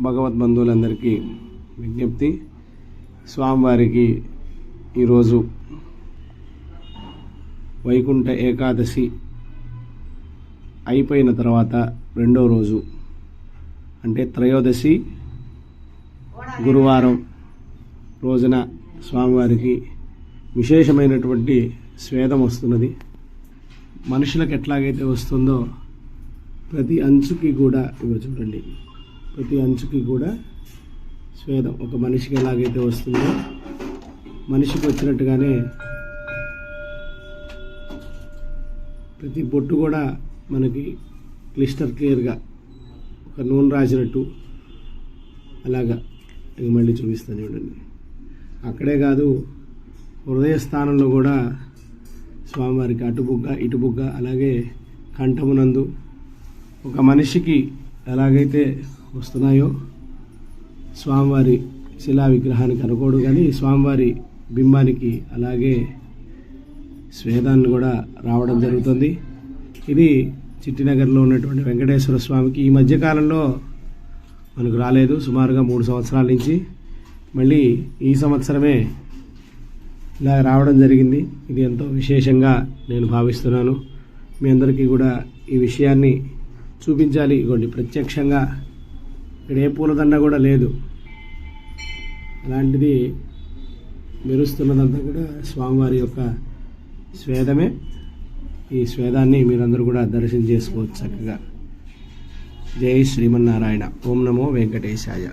భగవత్ బంధువులందరికీ విజ్ఞప్తి. స్వామివారికి ఈరోజు వైకుంఠ ఏకాదశి అయిపోయిన తర్వాత రెండో రోజు అంటే త్రయోదశి గురువారం రోజున స్వామివారికి విశేషమైనటువంటి స్వేదం వస్తున్నది. మనుషులకు ఎట్లాగైతే వస్తుందో ప్రతి అంచుకి కూడా ఇవ్వ చూడండి. ప్రతి అంచుకి కూడా స్వేదం. ఒక మనిషికి ఎలాగైతే వస్తుందో మనిషికి వచ్చినట్టుగానే ప్రతి బొట్టు కూడా మనకి క్లిస్టర్ క్లియర్గా ఒక నూనె రాసినట్టు అలాగా ఇక మళ్ళీ చూపిస్తాను చూడండి. అక్కడే కాదు హృదయ స్థానంలో కూడా స్వామివారికి అటుబుగ్గ ఇటుబుగ్గ అలాగే కంఠమునందు ఒక మనిషికి ఎలాగైతే వస్తున్నాయో స్వామివారి శిలా విగ్రహానికి అనుకోడు కానీ స్వామివారి బింబానికి అలాగే స్వేదాన్ని కూడా రావడం జరుగుతుంది. ఇది చిట్టినగర్లో ఉన్నటువంటి వెంకటేశ్వర స్వామికి ఈ మధ్యకాలంలో మనకు రాలేదు. సుమారుగా మూడు సంవత్సరాల నుంచి మళ్ళీ ఈ సంవత్సరమే ఇలా రావడం జరిగింది. ఇది ఎంతో విశేషంగా నేను భావిస్తున్నాను. మీ అందరికీ కూడా ఈ విషయాన్ని చూపించాలి. ఇగోండి ప్రత్యక్షంగా ఇక్కడ ఏ పూలదండ కూడా లేదు. అలాంటిది మెరుస్తున్నదంతా కూడా స్వామివారి యొక్క స్వేదమే. ఈ స్వేదాన్ని మీరందరూ కూడా దర్శనం చేసుకోవచ్చు చక్కగా. జై శ్రీమన్నారాయణ. ఓం నమో వెంకటేశాయ.